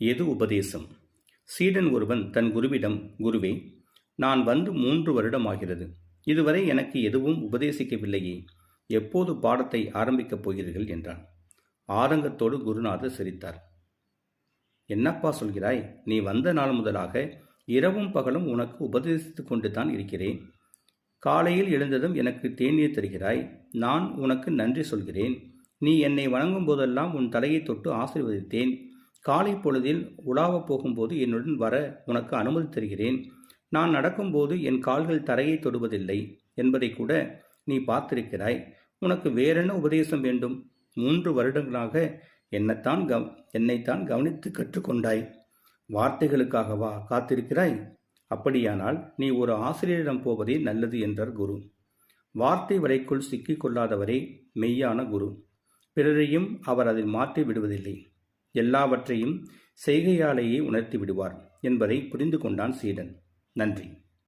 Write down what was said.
எது உபதேசம்? சீடன் ஒருவன் தன் குருவிடம் குருவே நான் வந்து மூன்று வருடம் ஆகிறது இதுவரை எனக்கு எதுவும் உபதேசிக்கவில்லையே. எப்போது பாடத்தை ஆரம்பிக்கப் போகிறீர்கள்? என்றான். ஆரங்கத்தோடு குருநாதர் சிரித்தார். என்னப்பா சொல்கிறாய்? நீ வந்த நாள் முதலாக இரவும் பகலும் உனக்கு உபதேசித்து கொண்டு தான் இருக்கிறேன். காலையில் எழுந்ததும் எனக்கு தேநீர் தருகிறாய். நான் உனக்கு நன்றி சொல்கிறேன். நீ என்னை வணங்கும் போதெல்லாம் உன் தலையை தொட்டு ஆசீர்வதித்தேன். காலை பொழுதில் உலாவப் போகும்போது என்னுடன் வர உனக்கு அனுமதி தருகிறேன். நான் நடக்கும்போது என் கால்கள் தரையை தொடுவதில்லை என்பதை கூட நீ பார்த்திருக்கிறாய். உனக்கு வேறென்ன உபதேசம் வேண்டும்? மூன்று வருடங்களாக என்னைத்தான் கவ் என்னைத்தான் கவனித்து கற்றுக்கொண்டாய். வார்த்தைகளுக்காகவா காத்திருக்கிறாய்? அப்படியானால் நீ ஒரு ஆசிரியரிடம் போவதே நல்லது என்றார் குரு. வார்த்தை வரைக்குள் சிக்கிக் கொள்ளாதவரே மெய்யான குரு. பிறரையும் அவர் அதில் மாற்றி விடுவதில்லை. எல்லாவற்றையும் செய்கையாலேயே உணர்த்தி விடுவார் என்பதை புரிந்து கொண்டான் சீடன். நன்றி.